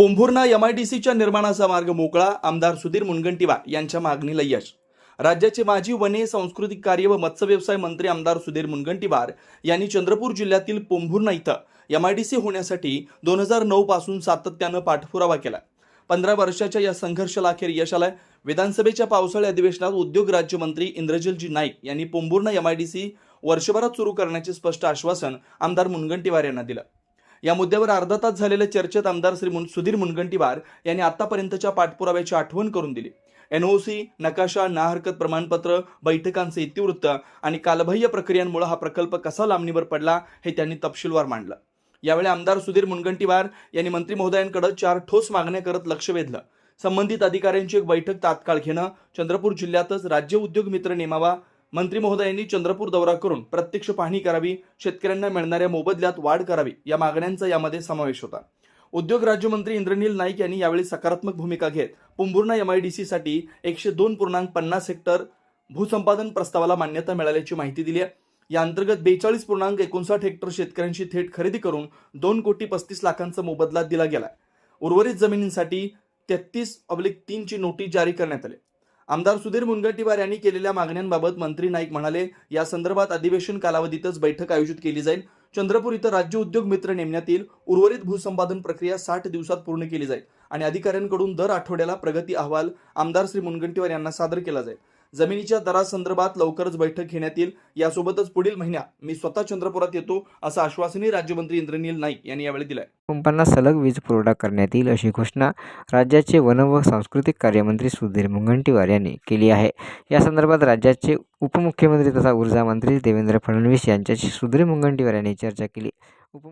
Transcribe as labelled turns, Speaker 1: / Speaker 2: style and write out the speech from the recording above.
Speaker 1: पोंभुर्णा एमआयडीसीच्या निर्माणाचा मार्ग मोकळा आमदार सुधीर मुनगंटीवार यांच्या मागणीला यश. राज्याचे माजी वने सांस्कृतिक कार्य व मत्स्य व्यवसाय मंत्री आमदार सुधीर मुनगंटीवार यांनी चंद्रपूर जिल्ह्यातील पोंभुर्णा इथं यम आय डी सी होण्यासाठी दोन हजार नऊ पासून सातत्यानं पाठपुरावा केला. पंधरा वर्षाच्या या संघर्षाला अखेर यश आलंय. विधानसभेच्या पावसाळी अधिवेशनात उद्योग राज्यमंत्री इंद्रजिलजी नाईक यांनी पोंभुर्णा सी वर्षभरात सुरू करण्याचे स्पष्ट आश्वासन आमदार मुनगंटीवार यांना दिलं. या मुद्द्यावर अर्धा तास झालेल्या चर्चेत आमदार श्री मुन सुधीर मुनगंटीवार यांनी आतापर्यंतच्या पाठपुराव्याची आठवण करून दिली. एनओसी नकाशा ना हरकत प्रमाणपत्र बैठकांचे इतिवृत्त आणि कालबाह्य प्रक्रियांमुळे हा प्रकल्प कसा लांबणीवर पडला हे त्यांनी तपशीलवार मांडलं. यावेळी आमदार सुधीर मुनगंटीवार यांनी मंत्री महोदयांकडे चार ठोस मागण्या करत लक्ष वेधलं. संबंधित अधिकाऱ्यांची एक बैठक तात्काळ घेणं चंद्रपूर जिल्ह्यातच राज्य उद्योग मित्र नेमावा मंत्री महोदयांनी चंद्रपूर दौरा करून प्रत्यक्ष पाहणी करावी शेतकऱ्यांना मिळणाऱ्या मोबदल्यात वाढ करावी या मागण्यांचा यामध्ये समावेश होता. उद्योग राज्यमंत्री इंद्रनील नाईक यांनी यावेळी सकारात्मक भूमिका घेत पुंबुर्णा एमआयडीसीसाठी एकशे दोन पूर्णांक पन्नास हेक्टर भूसंपादन प्रस्तावाला मान्यता मिळाल्याची माहिती दिली आहे. या अंतर्गत बेचाळीस पूर्णांक एकोणसाठ हेक्टर शेतकऱ्यांशी थेट खरेदी करून दोन कोटी पस्तीस लाखांचा मोबदला दिला गेला उर्वरित जमिनींसाठी तेहतीस अब्लिक तीनची नोटीस जारी करण्यात आली आमदार सुधीर मुनगंटीवार यांनी केलेल्या मागण्यांबाबत मंत्री नाईक म्हणाले या संदर्भात अधिवेशन कालावधीतच बैठक आयोजित केली जाईल. चंद्रपूर इथं राज्य उद्योग मित्र नेमण्यात येईल. उर्वरित भूसंपादन प्रक्रिया साठ दिवसात पूर्ण केली जाईल आणि अधिकाऱ्यांकडून दर आठवड्याला प्रगती अहवाल आमदार श्री मुनगंटीवार यांना सादर केला जाईल. जमिनीच्या दरासंदर्भात लवकरच बैठक घेण्यात येईल. यासोबतच पुढील महिन्यात मी स्वतः चंद्रपुरात येतो असं आश्वासनही राज्यमंत्री इंद्रनील नाईक यांनी यावेळी दिलं
Speaker 2: पंपांना सलग वीज पुरवठा करण्यात येईल अशी घोषणा राज्याचे वन व सांस्कृतिक कार्यमंत्री सुधीर मुनगंटीवार यांनी केली आहे. या संदर्भात राज्याचे उपमुख्यमंत्री तथा ऊर्जा मंत्री देवेंद्र फडणवीस यांच्याशी सुधीर मुनगंटीवार यांनी चर्चा केली. उप